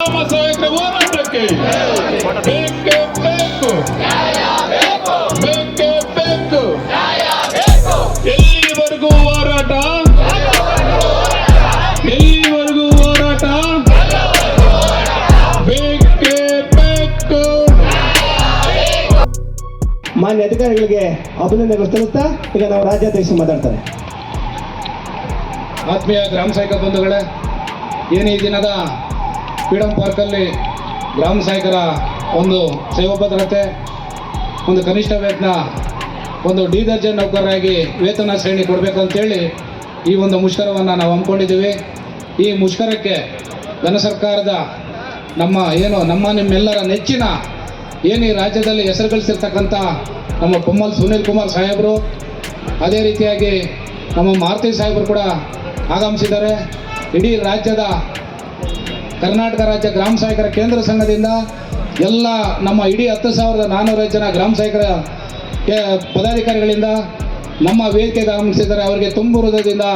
ಸಹಾಯಕರ ಹೋರಾಟಕ್ಕೆ. ಬೇಕೇ ಬೇಕು ಬೇಕೇ ಬೇಕು ಎಲ್ಲಿವರೆಗೂ ಹೋರಾಟ? ಎಲ್ಲಿವರೆಗೂ ಹೋರಾಟ? ಬೇಕೇ ಬೇಕು ಮಾನ್ಯ ಅಧಿಕಾರಿಗಳಿಗೆ ಅಭಿನಂದನೆಗಳು ಸಲ್ಲಿಸ್ತಾ ಈಗ ನಾವು ರಾಜ್ಯಾಧ್ಯಕ್ಷ ಮಾತಾಡ್ತಾರೆ. ಆತ್ಮೀಯ ಗ್ರಾಮ ಸಹಾಯಕ ಬಂಧುಗಳೇ ಏನು ಈ ದಿನದ ಫ್ರೀಡಮ್ ಪಾರ್ಕಲ್ಲಿ ಗ್ರಾಮ ಸಹಾಯಕರ ಒಂದು ಸೇವಾ ಭದ್ರತೆ ಒಂದು ಕನಿಷ್ಠ ವೇತನ, ಒಂದು ಡಿ ದರ್ಜೆ ನೌಕರರಾಗಿ ವೇತನ ಶ್ರೇಣಿ ಕೊಡಬೇಕಂತೇಳಿ ಈ ಒಂದು ಮುಷ್ಕರವನ್ನು ನಾವು ಹಮ್ಮಿಕೊಂಡಿದ್ದೀವಿ. ಈ ಮುಷ್ಕರಕ್ಕೆ ಘನ ಸರ್ಕಾರದ ನಮ್ಮ ಏನು ನಮ್ಮ ನಿಮ್ಮೆಲ್ಲರ ನೆಚ್ಚಿನ ಏನು ಈ ರಾಜ್ಯದಲ್ಲಿ ಹೆಸರು ಗಳಿಸಿರ್ತಕ್ಕಂಥ ನಮ್ಮ ಪೊಮ್ಮಲ್ ಸುನೀಲ್ ಕುಮಾರ್ ಸಾಹೇಬರು, ಅದೇ ರೀತಿಯಾಗಿ ನಮ್ಮ ಮಾರುತಿ ಸಾಹೇಬರು ಕೂಡ ಆಗಮಿಸಿದ್ದಾರೆ. ಇಡೀ ರಾಜ್ಯದ ಕರ್ನಾಟಕ ರಾಜ್ಯ ಗ್ರಾಮ ಸಹಾಯಕರ ಕೇಂದ್ರ ಸಂಘದಿಂದ ಎಲ್ಲ ನಮ್ಮ ಇಡೀ ಹತ್ತು ಸಾವಿರದ ನಾನ್ನೂರೈದು ಜನ ಗ್ರಾಮ ಸಹಾಯಕರ ಪದಾಧಿಕಾರಿಗಳಿಂದ ನಮ್ಮ ವೇದಿಕೆಗೆ ಆಗಮಿಸಿದ್ದಾರೆ. ಅವರಿಗೆ ತುಂಬ ಹೃದಯದಿಂದ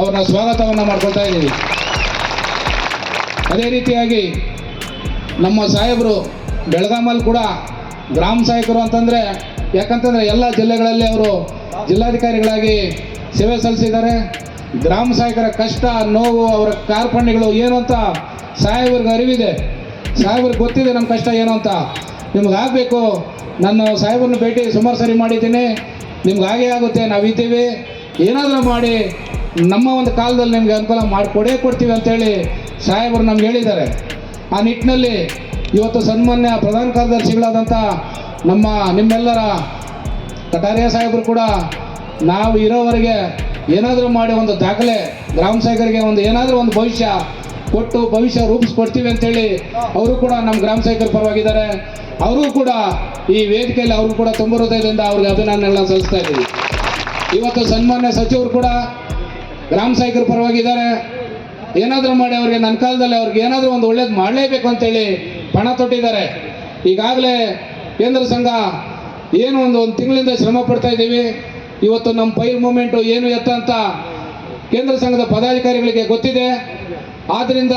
ಅವ್ರನ್ನ ಸ್ವಾಗತವನ್ನು ಮಾಡ್ಕೊಳ್ತಾ ಇದ್ದೀವಿ. ಅದೇ ರೀತಿಯಾಗಿ ನಮ್ಮ ಸಾಹೇಬರು ಬೆಳಗಾಮಲ್ಲಿ ಕೂಡ ಗ್ರಾಮ ಸಹಾಯಕರು ಅಂತಂದರೆ, ಯಾಕಂತಂದರೆ ಎಲ್ಲ ಜಿಲ್ಲೆಗಳಲ್ಲಿ ಅವರು ಜಿಲ್ಲಾಧಿಕಾರಿಗಳಾಗಿ ಸೇವೆ ಸಲ್ಲಿಸಿದ್ದಾರೆ. ಗ್ರಾಮ ಸಹಾಯಕರ ಕಷ್ಟ, ನೋವು, ಅವರ ಕಾರ್ಪಣ್ಯಗಳು ಏನು ಅಂತ ಸಾಹೇಬ್ರಿಗೆ ಅರಿವಿದೆ. ಸಾಹೇಬ್ರಿಗೆ ಗೊತ್ತಿದೆ ನಮ್ಮ ಕಷ್ಟ ಏನು ಅಂತ. ನಿಮ್ಗೆ ಆಗಬೇಕು. ನಾನು ಸಾಹೇಬ್ರನ್ನ ಭೇಟಿ ಸುಮಾರು ಸರಿ ಮಾಡಿದ್ದೀನಿ. ನಿಮ್ಗೆ ಹಾಗೆ ಆಗುತ್ತೆ. ನಾವಿದ್ದೀವಿ ಏನಾದರೂ ಮಾಡಿ. ನಮ್ಮ ಒಂದು ಕಾಲದಲ್ಲಿ ನಿಮಗೆ ಅನುಕೂಲ ಮಾಡಿಕೊಡೇ ಕೊಡ್ತೀವಿ ಅಂತೇಳಿ ಸಾಹೇಬರು ನಮ್ಗೆ ಹೇಳಿದ್ದಾರೆ. ಆ ನಿಟ್ಟಿನಲ್ಲಿ ಇವತ್ತು ಸನ್ಮಾನ್ಯ ಪ್ರಧಾನ ಕಾರ್ಯದರ್ಶಿಗಳಾದಂಥ ನಮ್ಮ ನಿಮ್ಮೆಲ್ಲರ ಕಟಾರಿಯ ಸಾಹೇಬರು ಕೂಡ ನಾವು ಇರೋವರೆಗೆ ಏನಾದರೂ ಮಾಡಿ ಒಂದು ದಾಖಲೆ, ಗ್ರಾಮ ಸಾಹೇಬರಿಗೆ ಒಂದು ಏನಾದರೂ ಒಂದು ಭವಿಷ್ಯ ಕೊಟ್ಟು ಭವಿಷ್ಯ ರೂಪಿಸ್ಕೊಡ್ತೀವಿ ಅಂತೇಳಿ ಅವರು ಕೂಡ ನಮ್ಮ ಗ್ರಾಮ ಸೇವಕರ ಪರವಾಗಿದ್ದಾರೆ. ಅವರು ಕೂಡ ಈ ವೇದಿಕೆಯಲ್ಲಿ ಅವರು ಕೂಡ ತುಂಬ ಹೃದಯದಿಂದ ಅವ್ರಿಗೆ ಅಭಿನಂದನೆಗಳನ್ನ ಸಲ್ಲಿಸ್ತಾ ಇದ್ದೀವಿ. ಇವತ್ತು ಸನ್ಮಾನ್ಯ ಸಚಿವರು ಕೂಡ ಗ್ರಾಮ ಸೇವಕರ ಪರವಾಗಿದ್ದಾರೆ. ಏನಾದರೂ ಮಾಡಿ ಅವ್ರಿಗೆ, ನನ್ನ ಕಾಲದಲ್ಲಿ ಅವ್ರಿಗೆ ಏನಾದರೂ ಒಂದು ಒಳ್ಳೇದು ಮಾಡಲೇಬೇಕು ಅಂತೇಳಿ ಪಣ ತೊಟ್ಟಿದ್ದಾರೆ. ಈಗಾಗಲೇ ಕೇಂದ್ರ ಸಂಘ ಏನು ಒಂದು ಒಂದು ತಿಂಗಳಿಂದ ಶ್ರಮ ಪಡ್ತಾ ಇದ್ದೀವಿ. ಇವತ್ತು ನಮ್ಮ ಪೈಲ್ ಮೂಮೆಂಟು ಏನು ಎತ್ತ ಅಂತ ಕೇಂದ್ರ ಸಂಘದ ಪದಾಧಿಕಾರಿಗಳಿಗೆ ಗೊತ್ತಿದೆ. ಆದ್ದರಿಂದ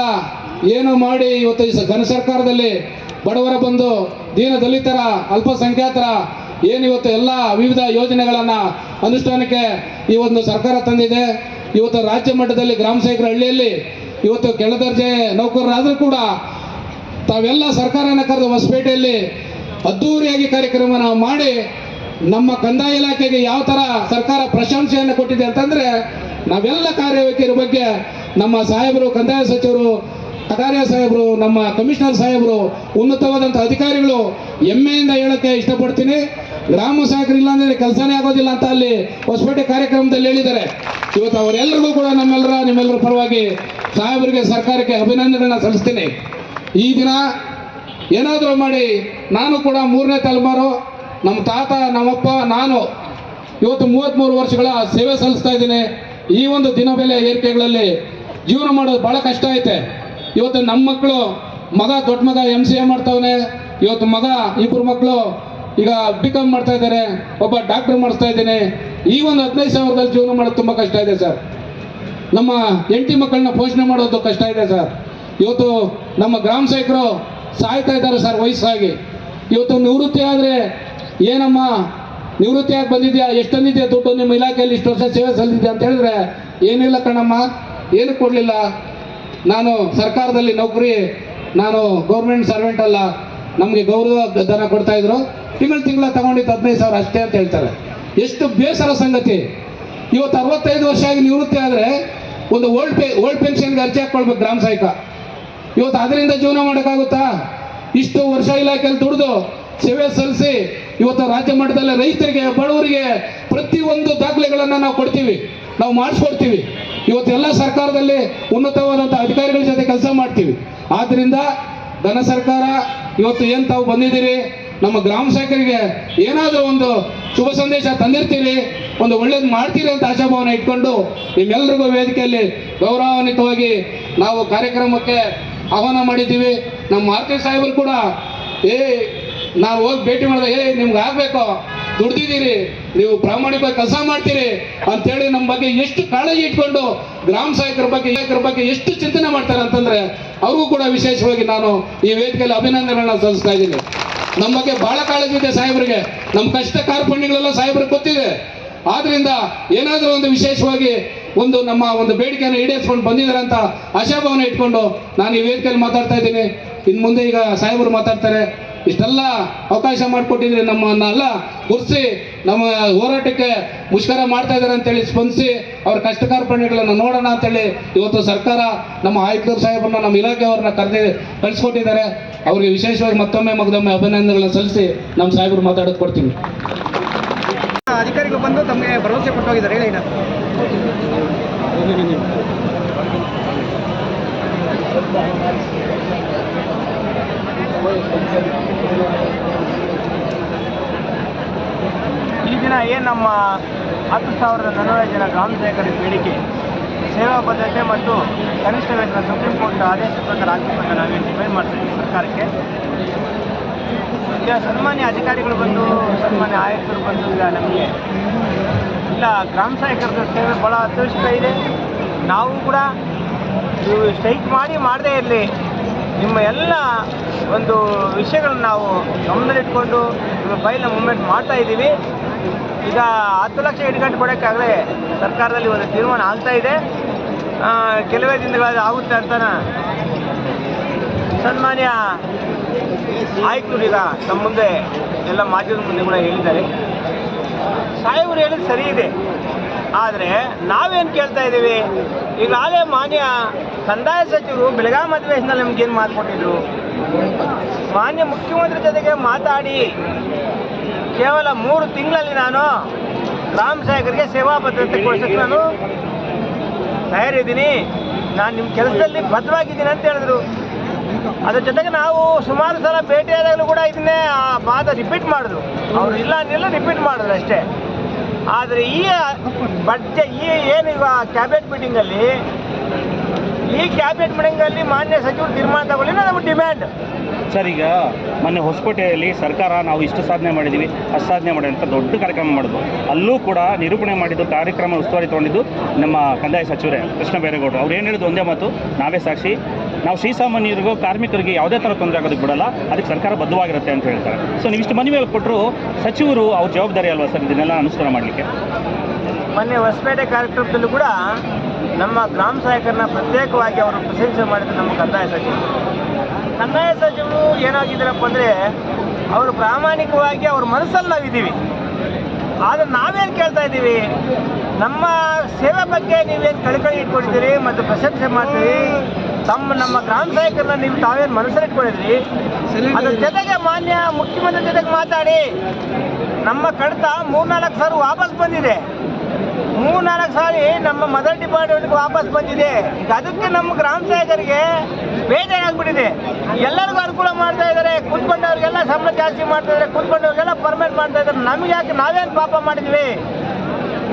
ಏನು ಮಾಡಿ ಇವತ್ತು ಈ ಘನ ಸರ್ಕಾರದಲ್ಲಿ ಬಡವರ ಬಂದು ದೀನ ದಲಿತರ, ಅಲ್ಪಸಂಖ್ಯಾತರ, ಏನು ಇವತ್ತು ಎಲ್ಲ ವಿವಿಧ ಯೋಜನೆಗಳನ್ನು ಅನುಷ್ಠಾನಕ್ಕೆ ಈ ಒಂದು ಸರ್ಕಾರ ತಂದಿದೆ. ಇವತ್ತು ರಾಜ್ಯ ಮಟ್ಟದಲ್ಲಿ ಗ್ರಾಮ ಸೇವಕರ ಹಳ್ಳಿಯಲ್ಲಿ ಇವತ್ತು ಕೆಳದರ್ಜೆ ನೌಕರರಾದರೂ ಕೂಡ ತಾವೆಲ್ಲ ಸರ್ಕಾರನ ಕರೆದು ಹೊಸಪೇಟೆಯಲ್ಲಿ ಅದ್ದೂರಿಯಾಗಿ ಕಾರ್ಯಕ್ರಮನ ಮಾಡಿ ನಮ್ಮ ಕಂದಾಯ ಇಲಾಖೆಗೆ ಯಾವ ಥರ ಸರ್ಕಾರ ಪ್ರಶಂಸೆಯನ್ನು ಕೊಟ್ಟಿದೆ ಅಂತಂದರೆ ನಾವೆಲ್ಲ ಕಾರ್ಯವೈಖರಿ ಬಗ್ಗೆ ನಮ್ಮ ಸಾಹೇಬರು, ಕಂದಾಯ ಸಚಿವರು, ಕಟಾರಿಯ ಸಾಹೇಬರು, ನಮ್ಮ ಕಮಿಷನರ್ ಸಾಹೇಬರು, ಉನ್ನತವಾದಂಥ ಅಧಿಕಾರಿಗಳು ಹೆಮ್ಮೆಯಿಂದ ಹೇಳೋಕ್ಕೆ ಇಷ್ಟಪಡ್ತೀನಿ. ಗ್ರಾಮ ಸಹಾಯಕರು ಇಲ್ಲ ಅಂದರೆ ಕೆಲಸನೇ ಆಗೋದಿಲ್ಲ ಅಂತ ಅಲ್ಲಿ ಹೊಸಪೇಟೆ ಕಾರ್ಯಕ್ರಮದಲ್ಲಿ ಹೇಳಿದ್ದಾರೆ. ಇವತ್ತು ಅವರೆಲ್ಲರಿಗೂ ಕೂಡ ನಮ್ಮೆಲ್ಲರ, ನಿಮ್ಮೆಲ್ಲರ ಪರವಾಗಿ ಸಾಹೇಬರಿಗೆ, ಸರ್ಕಾರಕ್ಕೆ ಅಭಿನಂದನೆಗಳನ್ನ ಸಲ್ಲಿಸ್ತೀನಿ. ಈ ದಿನ ಏನಾದರೂ ಮಾಡಿ, ನಾನು ಕೂಡ ಮೂರನೇ ತಲೆಮಾರು, ನಮ್ಮ ತಾತ, ನಮ್ಮಪ್ಪ, ನಾನು ಇವತ್ತು ಮೂವತ್ತ್ಮೂರು ವರ್ಷಗಳ ಸೇವೆ ಸಲ್ಲಿಸ್ತಾ ಇದ್ದೀನಿ. ಈ ಒಂದು ದಿನ ಬೆಲೆ ಏರಿಕೆಗಳಲ್ಲಿ ಜೀವನ ಮಾಡೋದು ಭಾಳ ಕಷ್ಟ ಐತೆ. ಇವತ್ತು ನಮ್ಮ ಮಕ್ಕಳು ಮಗ, ದೊಡ್ಡ ಮಗ ಎಂ ಸಿ ಎ ಮಾಡ್ತಾವನೆ. ಇವತ್ತು ಮಗ ಇಬ್ಬರು ಮಕ್ಕಳು ಈಗ ಬಿ ಕಾಮ್ ಮಾಡ್ತಾ ಇದ್ದಾರೆ. ಒಬ್ಬ ಡಾಕ್ಟರ್ ಮಾಡಿಸ್ತಾ ಇದ್ದೀನಿ. ಈ ಒಂದು ಹದಿನೈದು ಸಾವಿರದಲ್ಲಿ ಜೀವನ ಮಾಡೋದು ತುಂಬ ಕಷ್ಟ ಇದೆ ಸರ್. ನಮ್ಮ ಹೆಂಡತಿ ಮಕ್ಕಳನ್ನ ಪೋಷಣೆ ಮಾಡೋದು ಕಷ್ಟ ಇದೆ ಸರ್. ಇವತ್ತು ನಮ್ಮ ಗ್ರಾಮ ಸೇವಕರು ಸಾಯ್ತಾ ಇದ್ದಾರೆ ಸರ್ ವಯಸ್ಸಾಗಿ. ಇವತ್ತು ನಿವೃತ್ತಿ ಆದರೆ ಏನಮ್ಮ, ನಿವೃತ್ತಿ ಆಗಿ ಬಂದಿದ್ಯಾ? ಎಷ್ಟು ತಂದಿದ್ಯಾ ದುಡ್ಡು? ನಿಮ್ಮ ಇಲಾಖೆಯಲ್ಲಿ ಇಷ್ಟು ವರ್ಷ ಸೇವೆ ಸಲ್ಲಿದ್ಯಾ ಅಂತ ಹೇಳಿದ್ರೆ, ಏನಿಲ್ಲ ಕಣಮ್ಮ. ಏನು ಕೊಡಲಿಲ್ಲ? ನಾನು ಸರ್ಕಾರದಲ್ಲಿ ನೌಕರಿ, ನಾನು ಗೌರ್ಮೆಂಟ್ ಸರ್ವೆಂಟ್ ಅಲ್ಲ. ನಮಗೆ ಗೌರವ ಧನ ಕೊಡ್ತಾ ಇದ್ರು. ತಿಂಗಳು ತಿಂಗಳ ತಗೊಂಡಿದ್ದು ಹದಿನೈದು ಸಾವಿರ ಅಷ್ಟೇ ಅಂತ ಹೇಳ್ತಾರೆ. ಎಷ್ಟು ಬೇಸರ ಸಂಗತಿ. ಇವತ್ತು ಅರವತ್ತೈದು ವರ್ಷ ಆಗಿ ನಿವೃತ್ತಿ ಆದರೆ ಒಂದು ಓಲ್ಡ್ ಪೆ ಓಲ್ಡ್ ಪೆನ್ಷನ್ಗೆ ಅರ್ಜಿ ಹಾಕ್ಕೊಳ್ಬೇಕು ಗ್ರಾಮ ಸಹಾಯಕ. ಇವತ್ತು ಅದರಿಂದ ಜೀವನ ಮಾಡೋಕ್ಕಾಗುತ್ತಾ? ಇಷ್ಟು ವರ್ಷ ಇಲಾಖೆಯಲ್ಲಿ ದುಡಿದು ಸೇವೆ ಸಲ್ಲಿಸಿ ಇವತ್ತು ರಾಜ್ಯ ಮಟ್ಟದಲ್ಲಿ ರೈತರಿಗೆ, ಬಡವರಿಗೆ ಪ್ರತಿಯೊಂದು ದಾಖಲೆಗಳನ್ನು ನಾವು ಕೊಡ್ತೀವಿ. ನಾವು ಮಾಡಿಸ್ಕೊಡ್ತೀವಿ. ಇವತ್ತೆಲ್ಲ ಸರ್ಕಾರದಲ್ಲಿ ಉನ್ನತವಾದಂಥ ಅಧಿಕಾರಿಗಳ ಜೊತೆ ಕೆಲಸ ಮಾಡ್ತೀವಿ. ಆದ್ದರಿಂದ ಧನ ಸರ್ಕಾರ ಇವತ್ತು ಏನು ತಾವು ಬಂದಿದ್ದೀರಿ, ನಮ್ಮ ಗ್ರಾಮ ಸೇವಕರಿಗೆ ಏನಾದರೂ ಒಂದು ಶುಭ ಸಂದೇಶ ತಂದಿರ್ತೀರಿ, ಒಂದು ಒಳ್ಳೇದು ಮಾಡ್ತೀರಿ ಅಂತ ಆಶಾಭಾವನೆ ಇಟ್ಕೊಂಡು ನಿಮ್ಮೆಲ್ಲರಿಗೂ ವೇದಿಕೆಯಲ್ಲಿ ಗೌರವಾನ್ವಿತವಾಗಿ ನಾವು ಕಾರ್ಯಕ್ರಮಕ್ಕೆ ಆಹ್ವಾನ ಮಾಡಿದ್ದೀವಿ. ನಮ್ಮ ಮಾರ್ಕೆಟ್ ಸಾಹೇಬರು ಕೂಡ ಏ ನಾವು ಹೋಗಿ ಭೇಟಿ ಮಾಡಿದೆ ಏ ನಿಮ್ಗೆ ಆಗಬೇಕು, ದುಡ್ದಿದ್ದೀರಿ. ನೀವು ಪ್ರಾಮಾಣಿಕವಾಗಿ ಕೆಲಸ ಮಾಡ್ತೀರಿ ಅಂತೇಳಿ ನಮ್ಮ ಬಗ್ಗೆ ಎಷ್ಟು ಕಾಳಜಿ ಇಟ್ಕೊಂಡು ಗ್ರಾಮ ಸಹಾಯಕರ ಬಗ್ಗೆ ಸಹಾಯಕರ ಬಗ್ಗೆ ಎಷ್ಟು ಚಿಂತನೆ ಮಾಡ್ತಾರೆ ಅಂತಂದ್ರೆ ಅವ್ರಿಗೂ ಕೂಡ ವಿಶೇಷವಾಗಿ ನಾನು ಈ ವೇದಿಕೆಯಲ್ಲಿ ಅಭಿನಂದನೆಗಳನ್ನ ಸಲ್ಲಿಸ್ತಾ ಇದ್ದೀನಿ. ನಮ್ಮ ಬಗ್ಗೆ ಬಹಳ ಕಾಳಜಿ ಇದೆ ಸಾಹೇಬರಿಗೆ. ನಮ್ಮ ಕಷ್ಟ ಕಾರ್ಪಣ್ಯಗಳೆಲ್ಲ ಸಾಹೇಬ್ರಿಗೆ ಗೊತ್ತಿದೆ. ಆದ್ರಿಂದ ಏನಾದರೂ ಒಂದು ವಿಶೇಷವಾಗಿ ಒಂದು ನಮ್ಮ ಒಂದು ಬೇಡಿಕೆಯನ್ನು ಈಡೇರಿಸ್ಕೊಂಡು ಬಂದಿದ್ದಾರೆ ಅಂತ ಆಶಾಭಾವನೆ ಇಟ್ಕೊಂಡು ನಾನು ಈ ವೇದಿಕೆಯಲ್ಲಿ ಮಾತಾಡ್ತಾ ಇದ್ದೀನಿ. ಇನ್ನು ಮುಂದೆ ಈಗ ಸಾಹೇಬರು ಮಾತಾಡ್ತಾರೆ. ಇಷ್ಟೆಲ್ಲ ಅವಕಾಶ ಮಾಡಿಕೊಟ್ಟಿದ್ರೆ ನಮ್ಮನ್ನೆಲ್ಲ ಗುರ್ಸಿ ನಮ್ಮ ಹೋರಾಟಕ್ಕೆ ಮುಷ್ಕರ ಮಾಡ್ತಾ ಇದ್ದಾರೆ ಅಂತೇಳಿ ಸ್ಪಂದಿಸಿ ಅವ್ರ ಕಷ್ಟ ಕಾರ್ಪಣ್ಯಗಳನ್ನು ನೋಡೋಣ ಅಂತೇಳಿ ಇವತ್ತು ಸರ್ಕಾರ ನಮ್ಮ ಆಯುಕ್ತರು ಸಾಹೇಬರನ್ನ, ನಮ್ಮ ಇಲಾಖೆಯವ್ರನ್ನ ಕರೆದಿ ಕಳಿಸ್ಕೊಟ್ಟಿದ್ದಾರೆ. ಅವ್ರಿಗೆ ವಿಶೇಷವಾಗಿ ಮತ್ತೊಮ್ಮೆ ಮಗದೊಮ್ಮೆ ಅಭಿನಂದನೆಗಳನ್ನು ಸಲ್ಲಿಸಿ ನಮ್ಮ ಸಾಹೇಬರು ಮಾತಾಡೋದು ಕೊಡ್ತೀನಿ. ಅಧಿಕಾರಿಗಳು ಬಂದು ತಮಗೆ ಭರವಸೆ ಕೊಟ್ಟು ಹೋಗಿದ್ದಾರೆ. ಹೇಳಿ ಈ ದಿನ ಏನು ನಮ್ಮ ಹತ್ತು ಸಾವಿರದ ನಾನ್ನೂರ ಜನ ಗ್ರಾಮ ಸೇವಕರ ಬೇಡಿಕೆ? ಸೇವಾ ಭದ್ರತೆ ಮತ್ತು ಕನಿಷ್ಠ ವೇತನ ಸುಪ್ರೀಂ ಕೋರ್ಟ್ ಆದೇಶ ಪ್ರಕಾರ ಹಾಕಿಕೊಂಡು ನಾವೇ ಡಿಪೆಂಡ್ ಮಾಡ್ತಾ ಇದ್ದೀವಿ ಸರ್ಕಾರಕ್ಕೆ. ಈಗ ಸನ್ಮಾನ್ಯ ಅಧಿಕಾರಿಗಳು ಬಂದು, ಸನ್ಮಾನ್ಯ ಆಯುಕ್ತರು ಬಂದು ಈಗ ನಮಗೆ, ಇಲ್ಲ, ಗ್ರಾಮ ಸಹಾಯಕರ ಸೇವೆ ಭಾಳ ಅತ್ಯವಶ್ಯಕ ಇದೆ. ನಾವು ಕೂಡ ಸ್ಟ್ರೈಕ್ ಮಾಡಿ ಮಾಡದೇ ಇರಲಿ. ನಿಮ್ಮ ಎಲ್ಲ ಒಂದು ವಿಷಯಗಳನ್ನು ನಾವು ಗಮನದಲ್ಲಿಟ್ಕೊಂಡು ಫೈಲ್ನ ಮೂವ್ಮೆಂಟ್ ಮಾಡ್ತಾ ಇದ್ದೀವಿ. ಈಗ ಹತ್ತು ಲಕ್ಷ ಇಟ್ಕೊಂಡು ಕೊಡೋಕ್ಕಾಗಲೇ ಸರ್ಕಾರದಲ್ಲಿ ಒಂದು ತೀರ್ಮಾನ ಆಗ್ತಾ ಇದೆ. ಕೆಲವೇ ದಿನಗಳಲ್ಲಿ ಆಗುತ್ತೆ ಅಂತನ? ಸನ್ಮಾನ್ಯ ಆಯುಕ್ತರು ಈಗ ನಮ್ಮ ಮುಂದೆ ಎಲ್ಲ ಮಾಧ್ಯಮದ ಮುಂದೆ ಕೂಡ ಹೇಳಿದ್ದಾರೆ. ಸಾಹೇಬರು ಹೇಳಿದ್ದು ಸರಿ ಇದೆ. ಆದರೆ ನಾವೇನು ಕೇಳ್ತಾ ಇದ್ದೀವಿ? ಈಗಾಗಲೇ ಮಾನ್ಯ ಕಂದಾಯ ಸಚಿವರು ಬೆಳಗಾವಿ ಅಧಿವೇಶನದಲ್ಲಿ ನಮ್ಗೇನು ಮಾತು ಕೊಟ್ಟಿದ್ರು? ಮಾನ್ಯ ಮುಖ್ಯಮಂತ್ರಿ ಜೊತೆಗೆ ಮಾತಾಡಿ. ಕೇವಲ ಮೂರು ತಿಂಗಳಲ್ಲಿ ನಾನು ರಾಮ್ ಸಾಹೇಬರಿಗೆ ಸೇವಾ ಭದ್ರತೆ ಕೊಡಿಸೋಕ್ಕೆ ನಾನು ತಯಾರಿದ್ದೀನಿ ನಾನು ನಿಮ್ಮ ಕೆಲಸದಲ್ಲಿ ಭದ್ರವಾಗಿದ್ದೀನಿ ಅಂತ ಹೇಳಿದ್ರು. ಅದ್ರ ಜೊತೆಗೆ ನಾವು ಸುಮಾರು ಸಲ ಭೇಟಿಯಾದಾಗಲೂ ಕೂಡ ಇದನ್ನೇ ಆ ಮಾತು ರಿಪೀಟ್ ಮಾಡಿದ್ರು. ಅವರು ಇಲ್ಲ ಅನ್ನಿಲ್ಲ ರಿಪೀಟ್ ಮಾಡಿದ್ರು ಅಷ್ಟೇ. ಆದರೆ ಈ ಬಡ್ಜೆ, ಈ ಏನು ಕ್ಯಾಬಿನೆಟ್ ಮೀಟಿಂಗಲ್ಲಿ ಈ ಕ್ಯಾಬಿನೆಟ್ ಮೀಟಿಂಗಲ್ಲಿ ಮಾನ್ಯ ಸಚಿವರು ತೀರ್ಮಾನ ತಗೊಳ್ಳಿ ನಮ್ಮ ಡಿಮ್ಯಾಂಡ್ ಸರ್, ಈಗ ಮೊನ್ನೆ ಹೊಸಕೋಟೆಯಲ್ಲಿ ಸರ್ಕಾರ ನಾವು ಇಷ್ಟು ಸಾಧನೆ ಮಾಡಿದ್ದೀವಿ, ಅಷ್ಟು ಸಾಧನೆ ಮಾಡಿ ಅಂತ ದೊಡ್ಡ ಕಾರ್ಯಕ್ರಮ ಮಾಡಿದ್ವು. ಅಲ್ಲೂ ಕೂಡ ನಿರೂಪಣೆ ಮಾಡಿದ್ದು ಕಾರ್ಯಕ್ರಮ ಉಸ್ತುವಾರಿ ತೊಗೊಂಡಿದ್ದು ನಮ್ಮ ಕಂದಾಯ ಸಚಿವರೇ ಕೃಷ್ಣ ಬೈರೇಗೌಡರು. ಅವ್ರು ಏನು ಹೇಳಿದ್ದು ಒಂದೇ ಮಾತು, ನಾವೇ ಸಾಕ್ಷಿ. ನಾವು ಶ್ರೀಸಾಮಾನ್ಯರಿಗೂ ಕಾರ್ಮಿಕರಿಗೆ ಯಾವುದೇ ಥರ ತೊಂದರೆ ಆಗೋದಕ್ಕೆ ಬಿಡಲ್ಲ, ಅದಕ್ಕೆ ಸರ್ಕಾರ ಬದ್ಧವಾಗಿರುತ್ತೆ ಅಂತ ಹೇಳ್ತಾರೆ. ಸೊ ನೀವು ಇಷ್ಟು ಮನವಿ ಕೊಟ್ಟರು ಸಚಿವರು ಅವ್ರ ಜವಾಬ್ದಾರಿ ಅಲ್ವಾ ಸರ್ ಇದನ್ನೆಲ್ಲ ಅನುಷ್ಠಾನ ಮಾಡಲಿಕ್ಕೆ? ಮೊನ್ನೆ ಹೊಸಪೇಟೆ ಕಾರ್ಯಕ್ರಮದಲ್ಲೂ ಕೂಡ ನಮ್ಮ ಗ್ರಾಮ ಸಹಾಯಕರನ್ನ ಪ್ರತ್ಯೇಕವಾಗಿ ಅವರು ಪ್ರಶಂಸೆ ಮಾಡಿದ್ದು ನಮ್ಮ ಕಂದಾಯ ಸಚಿವರು. ಕಂದಾಯ ಸಚಿವರು ಏನಾಗಿದ್ದಾರಪ್ಪ ಅಂದರೆ, ಅವರು ಪ್ರಾಮಾಣಿಕವಾಗಿ ಅವ್ರ ಮನಸ್ಸಲ್ಲಿ ನಾವಿದ್ದೀವಿ. ಆದರೆ ನಾವೇನು ಕೇಳ್ತಾ ಇದ್ದೀವಿ? ನಮ್ಮ ಸೇವೆ ಬಗ್ಗೆ ನೀವೇನು ಕಳಕಳಿ ಇಟ್ಕೊಂಡಿದ್ದೀರಿ ಮತ್ತು ಪ್ರಶಂಸೆ ಮಾಡ್ತೀರಿ? ತಮ್ಮ, ನಮ್ಮ ಗ್ರಾಮ ಸಹಾಯಕರನ್ನ ನೀವು ತಾವೇನು ಮನಸ್ಸಲ್ಲಿ ಇಟ್ಕೊಂಡಿದ್ರಿ? ಅದ್ರ ಜೊತೆಗೆ ಮಾನ್ಯ ಮುಖ್ಯಮಂತ್ರಿ ಜೊತೆಗೆ ಮಾತಾಡಿ. ನಮ್ಮ ಕಡಿತ ಮೂರ್ನಾಲ್ಕು ಸಾವಿರ ವಾಪಸ್ ಬಂದಿದೆ. ಮೂರ್ನಾಲ್ಕು ಸಾರಿ ನಮ್ಮ ಮದರ್ ಡಿಪಾರ್ಟ್ಮೆಂಟ್ಗೆ ವಾಪಸ್ ಬಂದಿದೆ. ಅದಕ್ಕೆ ನಮ್ಮ ಗ್ರಾಮ ಸಹಾಯಕರಿಗೆ ಬೇಜಾರಾಗ್ಬಿಟ್ಟಿದೆ ಎಲ್ಲರಿಗೂ ಅನುಕೂಲ ಮಾಡ್ತಾ ಇದ್ದಾರೆ. ಕುತ್ಕೊಂಡವ್ರಿಗೆಲ್ಲ ಸಂಬಳ ಜಾಸ್ತಿ ಮಾಡ್ತಾ ಇದ್ದಾರೆ. ಕುತ್ಕೊಂಡವ್ರಿಗೆಲ್ಲ ಪರ್ಮನೆಂಟ್ ಮಾಡ್ತಾ ಇದ್ದಾರೆ. ನಮಗೆ ಯಾಕೆ ನಾವೇನು ಪಾಪ ಮಾಡಿದ್ವಿ?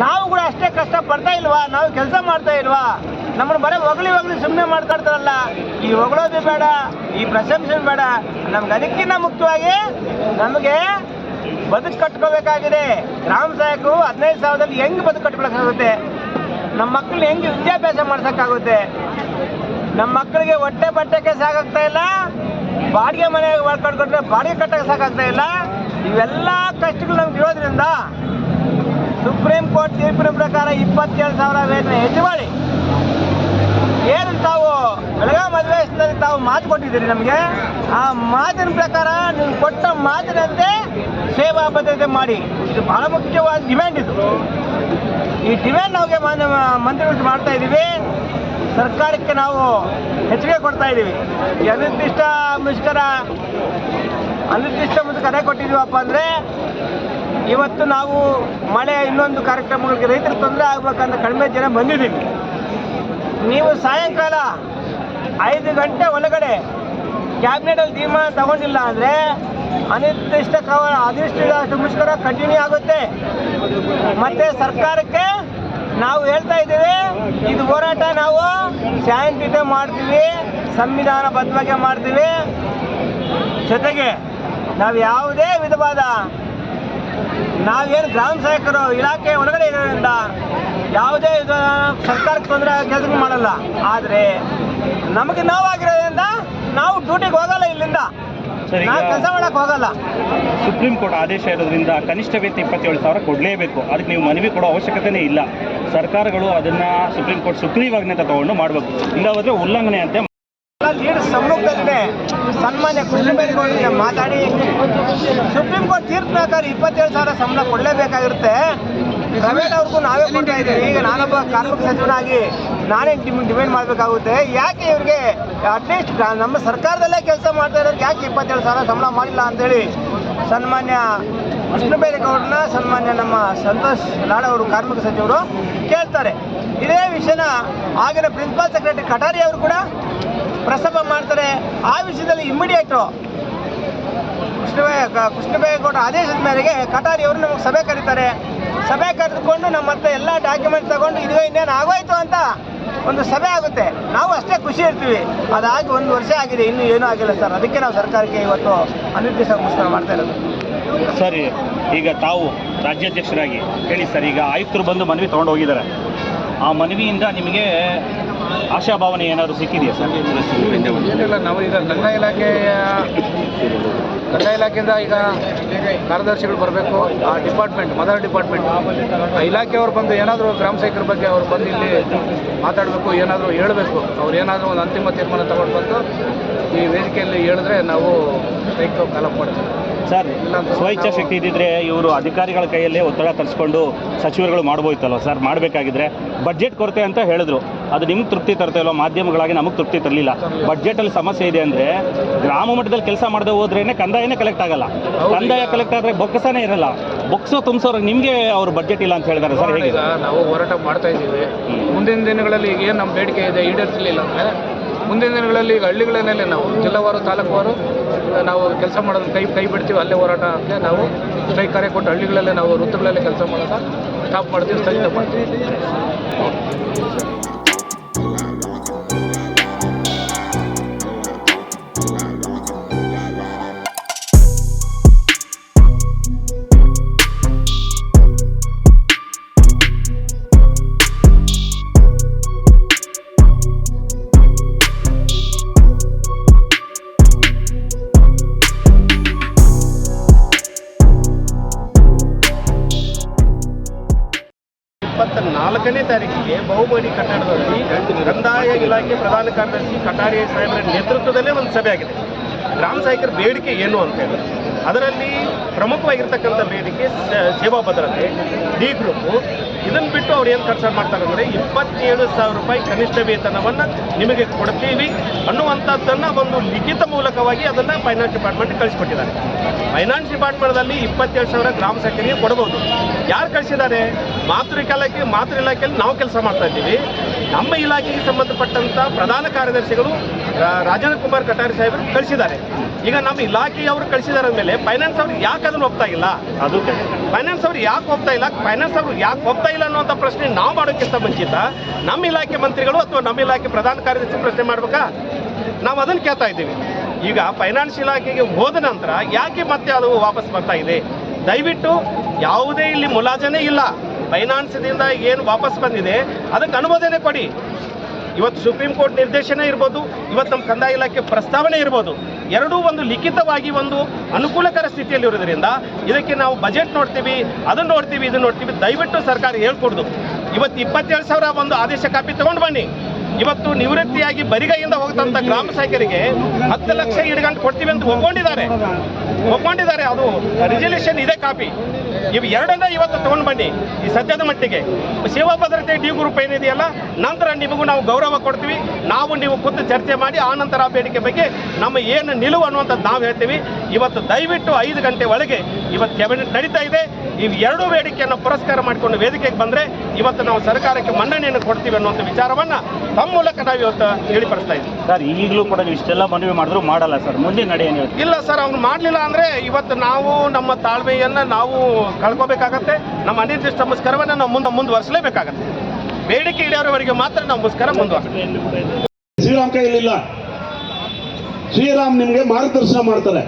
ನಾವು ಕೂಡ ಅಷ್ಟೇ ಕಷ್ಟ ಪಡ್ತಾ ಇಲ್ವಾ? ನಾವು ಕೆಲಸ ಮಾಡ್ತಾ ಇಲ್ವಾ? ನಮ್ಮನ್ನು ಬರೀ ಹೊಗಳಿ ಹೊಗಳಿ ಸುಮ್ಮನೆ ಮಾಡ್ತಾರಲ್ಲ ಈ ಒಗಳೋದು ಬೇಡ, ಈ ಪ್ರಶಂಸೆ ಬೇಡ. ನಮ್ಗೆ ಅದಕ್ಕಿಂತ ಮುಖ್ಯವಾಗಿ ನಮಗೆ ಬದುಕು ಕಟ್ಕೋಬೇಕಾಗಿದೆ. ಗ್ರಾಮ ಸಹಾಯಕರು ಹದಿನೈದು ಸಾವಿರದಲ್ಲಿ ಹೆಂಗೆ ಬದುಕು ಕಟ್ಕೊಳಕ್ಕಾಗುತ್ತೆ ನಮ್ಮ ಮಕ್ಕಳು ಹೆಂಗೆ ವಿದ್ಯಾಭ್ಯಾಸ ಮಾಡ್ಸೋಕ್ಕಾಗುತ್ತೆ? ನಮ್ಮ ಮಕ್ಕಳಿಗೆ ಹೊಟ್ಟೆ ಬಟ್ಟೆಗೆ ಸಾಕಾಗ್ತಾ ಇಲ್ಲ, ಬಾಡಿಗೆ ಮನೆ ಕಟ್ಕೊಂಡ್ರೆ ಬಾಡಿಗೆ ಕಟ್ಟಕ್ಕೆ ಸಾಕಾಗ್ತಾ ಇಲ್ಲ. ಇವೆಲ್ಲ ಕಷ್ಟಗಳು ನಮ್ಗೆ ಇರೋದ್ರಿಂದ ಸುಪ್ರೀಂ ಕೋರ್ಟ್ ತೀರ್ಪಿನ ಪ್ರಕಾರ ಇಪ್ಪತ್ತೇಳು ಸಾವಿರ ವೇತನ ಹೆಚ್ಚು ಮಾಡಿ. ಏನು ತಾವು ಬೆಳಗಾವಿ ಅಧಿವೇಶನದಲ್ಲಿ ತಾವು ಮಾತು ಕೊಟ್ಟಿದ್ದೀರಿ ನಮಗೆ? ಆ ಮಾತಿನ ಪ್ರಕಾರ ನೀವು ಕೊಟ್ಟ ಮಾತಿನಂತೆ ಸೇವಾ ಭದ್ರತೆ ಮಾಡಿ. ಇದು ಬಹಳ ಮುಖ್ಯವಾದ ಡಿಮ್ಯಾಂಡ್ ಇದು. ಈ ಡಿಮ್ಯಾಂಡ್ ನಮಗೆ ಮಾನ್ಯ ಮಂತ್ರಿಗಳು ಮಾಡ್ತಾ ಇದ್ದೀವಿ. ಸರ್ಕಾರಕ್ಕೆ ನಾವು ಹೆಚ್ಚಿಗೆ ಕೊಡ್ತಾ ಇದ್ದೀವಿ. ಅನಿರ್ದಿಷ್ಟ ಮುಷ್ಕರ ಅನಿರ್ದಿಷ್ಟ ಮುಂದೆ ಕರೆ ಕೊಟ್ಟಿದ್ದೀವಪ್ಪ ಅಂದರೆ ಇವತ್ತು ನಾವು ಮಳೆ ಇನ್ನೊಂದು ಕಾರ್ಯಕ್ರಮಗಳಿಗೆ ರೈತರು ತೊಂದರೆ ಆಗ್ಬೇಕಂತ ಕಡಿಮೆ ಜನ ಬಂದಿದ್ದೀವಿ. ನೀವು ಸಾಯಂಕಾಲ ಐದು ಗಂಟೆ ಒಳಗಡೆ ಕ್ಯಾಬಿನೆಟಲ್ಲಿ ತೀರ್ಮಾನ ತಗೊಂಡಿಲ್ಲ ಅಂದರೆ ಅನಿರ್ದಿಷ್ಟ ಕವ ಅನಿರ್ದಿಷ್ಟ ಮುಷ್ಕರ ಕಂಟಿನ್ಯೂ ಆಗುತ್ತೆ. ಮತ್ತೆ ಸರ್ಕಾರಕ್ಕೆ ನಾವು ಹೇಳ್ತಾ ಇದ್ದೀವಿ, ಇದು ಹೋರಾಟ ನಾವು ಶಾಂತಿಯುತ ಮಾಡ್ತೀವಿ ಸಂವಿಧಾನಬದ್ಧವಾಗಿ ಮಾಡ್ತೀವಿ. ಜೊತೆಗೆ ನಾವು ಯಾವುದೇ ವಿಧವಾದ, ನಾವೇನು ಗ್ರಾಮ ಸಹಾಯಕರು, ಇಲಾಖೆ ಒಳಗಡೆ ಇರೋದ್ರಿಂದ ಯಾವುದೇ ಇದು ಸರ್ಕಾರಕ್ಕೆ ತೊಂದರೆ ಕೆಲಸ ಮಾಡಲ್ಲ. ಆದರೆ ನಮಗೆ ನೋವಾಗಿರೋದ್ರಿಂದ ನಾವು ಡ್ಯೂಟಿಗೆ ಈಗ- ನಾವು ಕೆಲಸ ಹೋಗಲ್ಲ. ಸುಪ್ರೀಂ ಕೋರ್ಟ್ ಆದೇಶ ಇರೋದ್ರಿಂದ ಕನಿಷ್ಠ ವೇತನ ಇಪ್ಪತ್ತೇಳು ಸಾವಿರ ಕೊಡಲೇಬೇಕು. ಅದಕ್ಕೆ ನೀವು ಮನವಿ ಕೊಡೋ ಅವಶ್ಯಕತೆನೇ ಇಲ್ಲ. ಸರ್ಕಾರಗಳು ಅದನ್ನ ಸುಪ್ರೀಂ ಕೋರ್ಟ್ ಸುಗ್ರೀವಾಜ್ಞೆ ಅಂತ ತಗೊಂಡು ಮಾಡಬೇಕು. ಇಲ್ಲವಾದ್ರೆ ಉಲ್ಲಂಘನೆ ಅಂತ ಲೀಡ್ ಸನ್ಮಾನ್ಯ ಕೃಷ್ಣಬೈರೇಗೌಡರಿಗೆ ಮಾತಾಡಿ. ಸುಪ್ರೀಂ ಕೋರ್ಟ್ ತೀರ್ಪು ಪ್ರಕಾರ ಇಪ್ಪತ್ತೇಳು ಸಾವಿರ ಸಂಬಳ ಕೊಡಲೇಬೇಕಾಗಿರುತ್ತೆ. ಪ್ರೈವೇಟ್ ಅವ್ರಿಗೂ ನಾವೇ ಕೊಡ್ತಾ ಇದ್ದೀವಿ. ಈಗ ನಾನೊಬ್ಬ ಕಾರ್ಮಿಕ ಸಚಿವನಾಗಿ ನಾನೇ ಡಿಮ್ ಡಿಮ್ಯಾಂಡ್ ಮಾಡಬೇಕಾಗುತ್ತೆ. ಯಾಕೆ ಇವ್ರಿಗೆ ಅಟ್ಲೀಸ್ಟ್ ನಮ್ಮ ಸರ್ಕಾರದಲ್ಲೇ ಕೆಲಸ ಮಾಡ್ತಾ ಇರೋರಿಗೆ ಯಾಕೆ ಇಪ್ಪತ್ತೇಳು ಸಾವಿರ ಸಂಬಳ ಮಾಡಿಲ್ಲ ಅಂತೇಳಿ ಸನ್ಮಾನ್ಯ ಕೃಷ್ಣಬೈರೇಗೌಡರನ್ನ ಸನ್ಮಾನ್ಯ ನಮ್ಮ ಸಂತೋಷ್ ಲಾಡ್ ಅವರು ಕಾರ್ಮಿಕ ಸಚಿವರು ಕೇಳ್ತಾರೆ. ಇದೇ ವಿಷಯನ ಆಗಿನ ಪ್ರಿನ್ಸಿಪಾಲ್ ಸೆಕ್ರೆಟರಿ ಕಟಾರಿ ಅವರು ಕೂಡ ಪ್ರಸ್ತಾಪ ಮಾಡ್ತಾರೆ. ಆ ವಿಷಯದಲ್ಲಿ ಇಮ್ಮಿಡಿಯೇಟು ಕೃಷ್ಣಬೇ ಕೃಷ್ಣಬೈಗೌಡ ಆದೇಶದ ಮೇರೆಗೆ ಕಟಾರಿ ಅವರು ನಮಗೆ ಸಭೆ ಕರೀತಾರೆ. ಸಭೆ ಕರೆದುಕೊಂಡು ನಮ್ಮ ಹತ್ರ ಎಲ್ಲ ಡಾಕ್ಯುಮೆಂಟ್ ತಗೊಂಡು ಇದು ಇನ್ನೇನು ಆಗೋಯ್ತು ಅಂತ ಒಂದು ಸಭೆ ಆಗುತ್ತೆ. ನಾವು ಅಷ್ಟೇ ಖುಷಿ ಇರ್ತೀವಿ. ಅದಾಗಿ ಒಂದು ವರ್ಷ ಆಗಿದೆ. ಇನ್ನೂ ಏನೂ ಆಗಿಲ್ಲ ಸರ್. ಅದಕ್ಕೆ ನಾವು ಸರ್ಕಾರಕ್ಕೆ ಇವತ್ತು ಅನಿರ್ದಿಷ್ಟ ಮುಷ್ಕರ ಮಾಡ್ತಾ ಇರೋದು. ಸರಿ ಈಗ ತಾವು ರಾಜ್ಯಾಧ್ಯಕ್ಷರಾಗಿ ಹೇಳಿ ಸರ್. ಈಗ ಆಯುಕ್ತರು ಬಂದು ಮನವಿ ತೊಗೊಂಡು ಹೋಗಿದ್ದಾರೆ. ಆ ಮನವಿಯಿಂದ ನಿಮಗೆ ಆಶಾಭಾವನೆ ಏನಾದರೂ ಸಿಕ್ಕಿದೆಯಾ ಸರ್? ಏನಿಲ್ಲ ನಾವು ಈಗ ಕಂದಾಯ ಇಲಾಖೆಯ ಕಂದಾಯ ಇಲಾಖೆಯಿಂದ ಈಗ ಕಾರ್ಯದರ್ಶಿಗಳು ಬರಬೇಕು. ಆ ಡಿಪಾರ್ಟ್ಮೆಂಟ್, ಮದರ್ ಡಿಪಾರ್ಟ್ಮೆಂಟ್, ಆ ಇಲಾಖೆಯವರು ಬಂದು ಏನಾದರೂ ಗ್ರಾಮ ಸೈಕರ್ ಬಗ್ಗೆ ಅವರು ಬಂದು ಇಲ್ಲಿ ಮಾತಾಡಬೇಕು, ಏನಾದರೂ ಹೇಳಬೇಕು. ಅವ್ರು ಏನಾದರೂ ಒಂದು ಅಂತಿಮ ತೀರ್ಮಾನ ತಗೊಂಡು ಬಂದು ಈ ವೇದಿಕೆಯಲ್ಲಿ ಹೇಳಿದ್ರೆ ನಾವು ಸ್ಟ್ರೈಕ್ ಕಾಲ ಮಾಡ್ತೀವಿ. ಸರ್ ಸ್ವಇಚ್ಛಾ ಶಕ್ತಿ ಇದ್ದಿದ್ರೆ ಇವರು ಅಧಿಕಾರಿಗಳ ಕೈಯಲ್ಲೇ ಒತ್ತಡ ತರಿಸ್ಕೊಂಡು ಸಚಿವರುಗಳು ಮಾಡ್ಬೋಯ್ತಲ್ವ ಸರ್? ಮಾಡಬೇಕಾಗಿದ್ರೆ ಬಡ್ಜೆಟ್ ಕೊರತೆ ಅಂತ ಹೇಳಿದ್ರು. ಅದು ನಿಮ್ಗೆ ತೃಪ್ತಿ ತರ್ತಾ ಇಲ್ವ? ಮಾಧ್ಯಮಗಳಾಗಿ ನಮಗೆ ತೃಪ್ತಿ ತರಲಿಲ್ಲ. ಬಡ್ಜೆಟಲ್ಲಿ ಸಮಸ್ಯೆ ಇದೆ ಅಂದರೆ ಗ್ರಾಮ ಮಟ್ಟದಲ್ಲಿ ಕೆಲಸ ಮಾಡದೆ ಹೋದ್ರೇನೆ ಕಂದಾಯನೇ ಕಲೆಕ್ಟ್ ಆಗಲ್ಲ. ಕಂದಾಯ ಕಲೆಕ್ಟ್ ಆದರೆ ಬೊಕ್ಕಸನೇ ಇರಲ್ಲ. ಬೊಕ್ಸು ತುಂಬಿಸೋರು ನಿಮಗೆ ಅವ್ರು ಬಡ್ಜೆಟ್ ಇಲ್ಲ ಅಂತ ಹೇಳಿದ್ದಾರೆ ಸರ್ ಹೇಗೆ? ನಾವು ಹೋರಾಟ ಮಾಡ್ತಾ ಇದ್ದೀವಿ. ಮುಂದಿನ ದಿನಗಳಲ್ಲಿ ಏನು ನಮ್ಮ ಬೇಡಿಕೆ ಇದೆ ಈಡೇರಿಸಲಿಲ್ಲ ಅಂದರೆ ಮುಂದಿನ ದಿನಗಳಲ್ಲಿ ಈಗ ಹಳ್ಳಿಗಳನ್ನೇ ನಾವು, ಜಿಲ್ಲಾವಾರು ತಾಲೂಕುವಾರು ನಾವು ಕೆಲಸ ಮಾಡೋದು ಕೈ ಕೈ ಬಿಡ್ತೀವಿ, ಅಲ್ಲೇ ಹೋರಾಟ ಅಂತ ನಾವು ಸ್ಟ್ರೈಕ್ ಕಾರ್ಯ ಕೊಟ್ಟು ಹಳ್ಳಿಗಳಲ್ಲೇ ನಾವು ವೃತ್ತಗಳಲ್ಲೇ ಕೆಲಸ ಮಾಡೋದ, ಸ್ಟಾಪ್ ಮಾಡ್ತೀವಿ ಸ್ಥಗಿತ ಮಾಡ್ತೀವಿ ಬಹುಮಹಡಿ ಕಟ್ಟಡದಲ್ಲಿ ಕಂದಾಯ ಇಲಾಖೆ ಪ್ರಧಾನ ಕಾರ್ಯದರ್ಶಿ ಕಟಾರಿ ಸಾಹೇಬರ ನೇತೃತ್ವದಲ್ಲೇ ಒಂದು ಸಭೆ ಆಗಿದೆ. ಗ್ರಾಮ ಸಹಾಯಕರ ಬೇಡಿಕೆ ಏನು ಅಂತ ಹೇಳಿ. ಅದರಲ್ಲಿ ಪ್ರಮುಖವಾಗಿರ್ತಕ್ಕಂಥ ಬೇಡಿಕೆ ಸೇವಾ ಭದ್ರತೆ ಡಿ ಗ್ರೂಪು ಇದನ್ನು ಬಿಟ್ಟು ಅವ್ರು ಏನು ಕನ್ಸರ್ನ್ ಮಾಡ್ತಾರೆ ಅಂದರೆ ಇಪ್ಪತ್ತೇಳು ಸಾವಿರ ರೂಪಾಯಿ ಕನಿಷ್ಠ ವೇತನವನ್ನು ನಿಮಗೆ ಕೊಡ್ತೀವಿ ಅನ್ನುವಂಥದ್ದನ್ನು ಒಂದು ಲಿಖಿತ ಮೂಲಕವಾಗಿ ಅದನ್ನು ಫೈನಾನ್ಸ್ ಡಿಪಾರ್ಟ್ಮೆಂಟ್ ಕಳಿಸ್ಕೊಟ್ಟಿದ್ದಾರೆ. ಫೈನಾನ್ಸ್ ಡಿಪಾರ್ಟ್ಮೆಂಟ್ದಲ್ಲಿ ಇಪ್ಪತ್ತೇಳು ಸಾವಿರ ಗ್ರಾಮ ಸಹಾಯಕರಿಗೆ ಕೊಡ್ಬೋದು. ಯಾರು ಕಳಿಸಿದ್ದಾರೆ? ಮಾತೃ ಇಲಾಖೆ ಮಾತೃ ಇಲಾಖೆಯಲ್ಲಿ ನಾವು ಕೆಲಸ ಮಾಡ್ತಾ ಇದ್ದೀವಿ. ನಮ್ಮ ಇಲಾಖೆಗೆ ಸಂಬಂಧಪಟ್ಟಂಥ ಪ್ರಧಾನ ಕಾರ್ಯದರ್ಶಿಗಳು ರಾಜೇಂದ್ರ ಕುಮಾರ್ ಕಟಾರಿ ಸಾಹೇಬರು ಕಳಿಸಿದ್ದಾರೆ. ಈಗ ನಮ್ಮ ಇಲಾಖೆಯವರು ಕಳಿಸಿದಾರೆ ಅಂದಮೇಲೆ ಫೈನಾನ್ಸ್ ಅವ್ರು ಯಾಕೆ ಅದನ್ನು ಒಪ್ತಾ ಇಲ್ಲ? ಅದು. ಫೈನಾನ್ಸ್ ಅವ್ರು ಯಾಕೆ ಒಪ್ತಾ ಇಲ್ಲ? ಫೈನಾನ್ಸ್ ಅವರು ಯಾಕೆ ಒಪ್ತಾ ಇಲ್ಲ ಅನ್ನುವಂಥ ಪ್ರಶ್ನೆ ನಾವು ಮಾಡೋಕ್ಕಿಂತ ಮುಂಚಿತ ನಮ್ಮ ಇಲಾಖೆ ಮಂತ್ರಿಗಳು ಅಥವಾ ನಮ್ಮ ಇಲಾಖೆ ಪ್ರಧಾನ ಕಾರ್ಯದರ್ಶಿ ಪ್ರಶ್ನೆ ಮಾಡ್ಬೇಕಾ? ನಾವು ಅದನ್ನು ಕೇಳ್ತಾ ಇದ್ದೀವಿ. ಈಗ ಫೈನಾನ್ಸ್ ಇಲಾಖೆಗೆ ಹೋದ ನಂತರ ಯಾಕೆ ಮತ್ತೆ ಅದು ವಾಪಸ್ ಬರ್ತಾ ಇದೆ? ದಯವಿಟ್ಟು ಯಾವುದೇ ಇಲ್ಲಿ ಮುಲಾಜನೇ ಇಲ್ಲ. ಫೈನಾನ್ಸ್ದಿಂದ ಏನು ವಾಪಸ್ ಬಂದಿದೆ ಅದಕ್ಕೆ ಅನುಮೋದನೆ ಕೊಡಿ. ಇವತ್ತು ಸುಪ್ರೀಂ ಕೋರ್ಟ್ ನಿರ್ದೇಶನ ಇರ್ಬೋದು, ಇವತ್ತು ನಮ್ಮ ಕಂದಾಯ ಇಲಾಖೆ ಪ್ರಸ್ತಾವನೆ ಇರ್ಬೋದು, ಎರಡೂ ಒಂದು ಲಿಖಿತವಾಗಿ ಒಂದು ಅನುಕೂಲಕರ ಸ್ಥಿತಿಯಲ್ಲಿ ಇರೋದ್ರಿಂದ ಇದಕ್ಕೆ ನಾವು ಬಜೆಟ್ ನೋಡ್ತೀವಿ, ಅದನ್ನು ನೋಡ್ತೀವಿ, ಇದನ್ನು ನೋಡ್ತೀವಿ. ದಯವಿಟ್ಟು ಸರ್ಕಾರ ಹೇಳ್ಕೊಡ್ದು. ಇವತ್ತು ಇಪ್ಪತ್ತೇಳು ಸಾವಿರ ಒಂದು ಆದೇಶ ಕಾಪಿ ತಗೊಂಡು ಬನ್ನಿ. ಇವತ್ತು ನಿವೃತ್ತಿಯಾಗಿ ಬರಿಗೈಯಿಂದ ಹೋಗ್ತಂತ ಗ್ರಾಮ ಸಹಾಯಕರಿಗೆ ಹತ್ತು ಲಕ್ಷ ಹಿಡ್ಕೊಂಡು ಕೊಡ್ತೀವಿ ಅಂತ ಒಪ್ಕೊಂಡಿದ್ದಾರೆ. ಒಪ್ಕೊಂಡಿದ್ದಾರೆ. ಅದು ರೆಸಲ್ಯೂಷನ್ ಇದೆ ಕಾಪಿ. ಇವು ಎರಡನ್ನ ಇವತ್ತು ತಗೊಂಡು ಬನ್ನಿ ಈ ಸದ್ಯದ ಮಟ್ಟಿಗೆ. ಸೇವಾ ಭದ್ರತೆ ಡಿ ಗ್ರೂಪ್ ಏನಿದೆಯಲ್ಲ, ನಂತರ ನಿಮಗೂ ನಾವು ಗೌರವ ಕೊಡ್ತೀವಿ. ನಾವು ನೀವು ಖುದ್ದು ಚರ್ಚೆ ಮಾಡಿ, ಆ ನಂತರ ಬೇಡಿಕೆ ಬಗ್ಗೆ ನಮ್ಮ ಏನು ನಿಲುವು ಅನ್ನುವಂಥದ್ದು ನಾವು ಹೇಳ್ತೀವಿ. ಇವತ್ತು ದಯವಿಟ್ಟು ಐದು ಗಂಟೆ ಒಳಗೆ ಇವತ್ತು ಕ್ಯಾಬಿನೆಟ್ ನಡೀತಾ ಇದೆ. ಇವು ಎರಡು ಬೇಡಿಕೆಯನ್ನು ಪುರಸ್ಕಾರ ಮಾಡಿಕೊಂಡು ವೇದಿಕೆಗೆ ಬಂದರೆ ಇವತ್ತು ನಾವು ಸರ್ಕಾರಕ್ಕೆ ಮನ್ನಣೆಯನ್ನು ಕೊಡ್ತೀವಿ ಅನ್ನುವಂಥ ವಿಚಾರವನ್ನು ತಮ್ಮ ಮೂಲಕ ನಾವು ಇವತ್ತು ಹೇಳಿಪಡಿಸ್ತಾ ಇದ್ದೀವಿ. ಸರ್ ಈಗಲೂ ಕೂಡ ನೀವು ಇಷ್ಟೆಲ್ಲ ಮನವಿ ಮಾಡಿದ್ರು ಮಾಡಲ್ಲ ಸರ್. ಮುಂದೆ ನಡೆ ಏನು ಹೇಳ್ತೀವಿ ಇಲ್ಲ ಸರ್ ಅವ್ನು ಮಾಡಲಿಲ್ಲ ಅಂದರೆ ಇವತ್ತು ನಾವು ನಮ್ಮ ತಾಳ್ಮೆಯನ್ನು ನಾವು ಕಳ್ಕೋಬೇಕಾಗತ್ತೆ. ನಮ್ಮ ಅನಿರ್ದಿಷ್ಟ ಮುಸ್ಕರವನ್ನು ನಾವು ಮುಂದೆ ಮುಂದುವರಿಸಲೇಬೇಕಾಗತ್ತೆ. ಬೇಡಿಕೆ ಇಡೋರವರೆಗೆ ಮಾತ್ರ ನಾವು ಮುಸ್ಕರ ಮುಂದುವರಿಸ್ತೀವಿ ಶ್ರೀರಾಮ್ ಕೈಯಲ್ಲಿಲ್ಲ. ಶ್ರೀರಾಮ್ ನಿಮಗೆ ಮಾರ್ಗದರ್ಶನ ಮಾಡ್ತಾರೆ.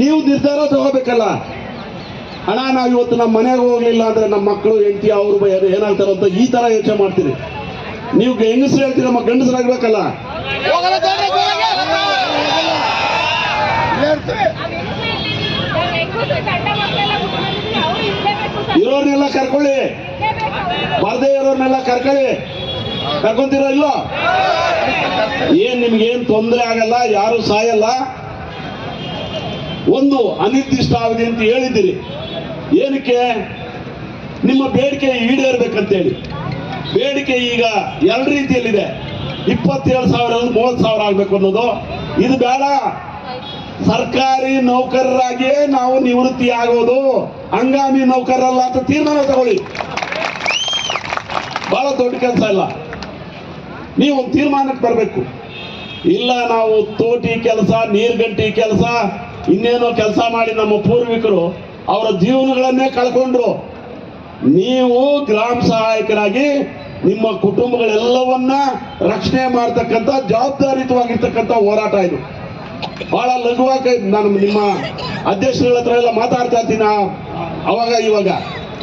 ನೀವು ನಿರ್ಧಾರ ತಗೋಬೇಕಲ್ಲ. ಹಣ ನಾವು ಇವತ್ತು ನಮ್ಮ ಮನೆಗೆ ಹೋಗ್ಲಿಲ್ಲ ಅಂದ್ರೆ ನಮ್ಮ ಮಕ್ಕಳು ಹೆಂಡತಿ ಅವರು ಏನಾಗ್ತಾರೋ ಅಂತ ಈ ತರ ಯೋಚನೆ ಮಾಡ್ತೀರಿ. ನೀವು ಹೆಂಗಸರು ಹೇಳ್ತೀರಿ? ನಮ್ಮ ಗಂಡಸರಾಗ್ಬೇಕಲ್ಲ. ಇರೋರ್ನೆಲ್ಲ ಕರ್ಕೊಳ್ಳಿ. ಬರ್ದೇ ಇರೋರ್ನೆಲ್ಲ ಕರ್ಕೊಳ್ಳಿ. ಕರ್ಕೊಂತೀರೋ ಇಲ್ಲೋ? ಏನ್ ನಿಮ್ಗೇನ್ ತೊಂದರೆ ಆಗಲ್ಲ, ಯಾರು ಸಾಯಲ್ಲ? ಒಂದು ಅನಿರ್ದಿಷ್ಟ ಅವಧಿ ಅಂತ ಹೇಳಿದ್ದೀರಿ. ಏನಕ್ಕೆ? ನಿಮ್ಮ ಬೇಡಿಕೆ ಈಡೇರ್ಬೇಕಂತೇಳಿ. ಬೇಡಿಕೆ ಈಗ ಎರಡು ರೀತಿಯಲ್ಲಿದೆ. ಇಪ್ಪತ್ತೇಳು ಸಾವಿರ ಮೂವತ್ತು ಸಾವಿರ ಆಗ್ಬೇಕು ಅನ್ನೋದು. ಇದು ಬೇಡ. ಸರ್ಕಾರಿ ನೌಕರರಾಗಿಯೇ ನಾವು ನಿವೃತ್ತಿ ಆಗೋದು ಹಂಗಾಮಿ ನೌಕರರಲ್ಲ ಅಂತ ತೀರ್ಮಾನ ತಗೊಳ್ಳಿ. ಬಹಳ ದೊಡ್ಡ ಕೆಲಸ ಇಲ್ಲ ನೀವು ಒಂದು ತೀರ್ಮಾನಕ್ಕೆ ಬರಬೇಕು. ಇಲ್ಲ ನಾವು ತೋಟಿ ಕೆಲಸ, ನೀರ್ಗಂಟಿ ಕೆಲಸ, ಇನ್ನೇನೋ ಕೆಲಸ ಮಾಡಿ ನಮ್ಮ ಪೂರ್ವಿಕರು ಅವರ ಜೀವನಗಳನ್ನೇ ಕಳ್ಕೊಂಡ್ರು. ನೀವು ಗ್ರಾಮ ಸಹಾಯಕರಾಗಿ ನಿಮ್ಮ ಕುಟುಂಬಗಳೆಲ್ಲವನ್ನ ರಕ್ಷಣೆ ಮಾಡ್ತಕ್ಕಂಥ ಜವಾಬ್ದಾರಿಯುತವಾಗಿರ್ತಕ್ಕಂಥ ಹೋರಾಟ ಇದು. ಬಹಳ ಲಘುವಾಗಿ ನಾನು ನಿಮ್ಮ ಅಧ್ಯಕ್ಷಗಳ ಹತ್ರ ಎಲ್ಲ ಮಾತಾಡ್ತಾ ಇರ್ತೀನಿ ಅವಾಗ ಇವಾಗ.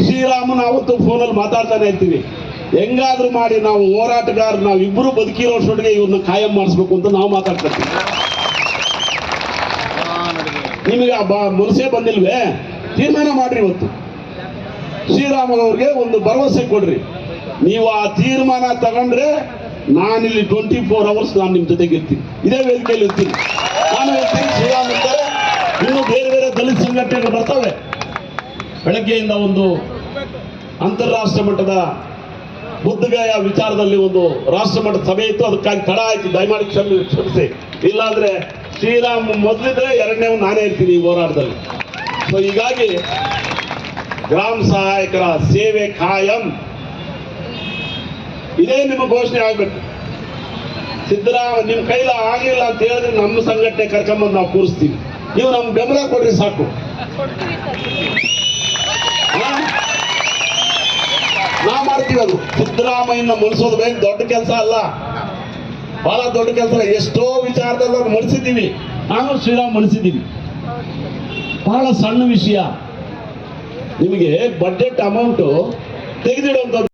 ಶ್ರೀರಾಮನ ಅವತ್ತು ಫೋನಲ್ಲಿ ಮಾತಾಡ್ತಾನೆ ಇರ್ತೀವಿ ಹೆಂಗಾದ್ರೂ ಮಾಡಿ ನಾವು ಹೋರಾಟಗಾರ ನಾವು ಇಬ್ಬರು ಬದುಕಿರೋಷ್ಟೊಟ್ಟಿಗೆ ಇವ್ರನ್ನ ಕಾಯಂ ಮಾಡಿಸ್ಬೇಕು ಅಂತ ನಾವು ಮಾತಾಡ್ತಾ ನಿಮಗೆ ಆ ಬ ಬಂದಿಲ್ವೇ? ತೀರ್ಮಾನ ಮಾಡ್ರಿ ಇವತ್ತು. ಶ್ರೀರಾಮ ಅವ್ರಿಗೆ ಒಂದು ಭರವಸೆ ಕೊಡ್ರಿ. ನೀವು ಆ ತೀರ್ಮಾನ ತಗೊಂಡ್ರೆ ನಾನಿಲ್ಲಿ ಟ್ವೆಂಟಿ ಫೋರ್ ಅವರ್ಸ್ ನಾನು ನಿಮ್ಮ ಜೊತೆಗೆ ಇರ್ತೀನಿ. ಇದೇ ವೇದಿಕೆಯಲ್ಲಿ ಇರ್ತೀನಿ. ನಾನು ಇರ್ತೀನಿ ಇನ್ನು ಬೇರೆ ಬೇರೆ ದಲಿತ ಸಂಘಟನೆಗಳು ಬರ್ತವೆ. ಬೆಳಗ್ಗೆಯಿಂದ ಒಂದು ಅಂತಾರಾಷ್ಟ್ರ ಮಟ್ಟದ ಬುದ್ಧಗಯ ವಿಚಾರದಲ್ಲಿ ಒಂದು ರಾಷ್ಟ್ರ ಮಟ್ಟದ ಸಭೆ ಇತ್ತು. ಅದಕ್ಕಾಗಿ ತಡ ಆಯ್ತು. ದಯಮಾಡಿ ಕ್ಷಮೆ, ಕ್ಷಮಿಸಿ. ಇಲ್ಲಾಂದ್ರೆ ಶ್ರೀರಾಮ್ ಮೊದಲಿದ್ರೆ ಎರಡನೇ ನಾನೇ ಇರ್ತೀನಿ ಈ ಹೋರಾಟದಲ್ಲಿ. ಸೊ ಹೀಗಾಗಿ ಗ್ರಾಮ ಸಹಾಯಕರ ಸೇವೆ ಖಾಯಂ. ಇದೇ ನಿಮ್ಮ ಘೋಷಣೆ ಆಗ್ಬೇಕು. ಸಿದ್ದರಾಮ ನಿಮ್ಮ ಕೈಲ ಆಗಿಲ್ಲ ಅಂತ ಹೇಳಿದ್ರೆ ನಮ್ಮ ಸಂಘಟನೆ ಕರ್ಕೊಂಬಂದು ನಾವು ಕೂರಿಸ್ತೀವಿ. ನೀವು ನಮ್ಗೆ ಬೆಂಬಲ ಕೊಡ್ರಿ ಸಾಕು? ನಾ ಮಾಡ್ತೀವಿ ಅದು. ಸಿದ್ದರಾಮಯ್ಯನ ಮುಳಿಸೋದು ಬೇಕು ದೊಡ್ಡ ಕೆಲಸ ಅಲ್ಲ. ಬಹಳ ದೊಡ್ಡ ಕೆಲಸ ಎಷ್ಟೋ ವಿಚಾರದಲ್ಲಿ ಅವ್ರು ಮಣಿಸಿದ್ದೀವಿ ನಾನು ಶ್ರೀರಾಮ್ ಮಣಿಸಿದ್ದೀವಿ ಬಹಳ ಸಣ್ಣ ವಿಷಯ. ನಿಮಗೆ ಬಡ್ಜೆಟ್ ಅಮೌಂಟು ತೆಗೆದಿಡುವಂಥದ್ದು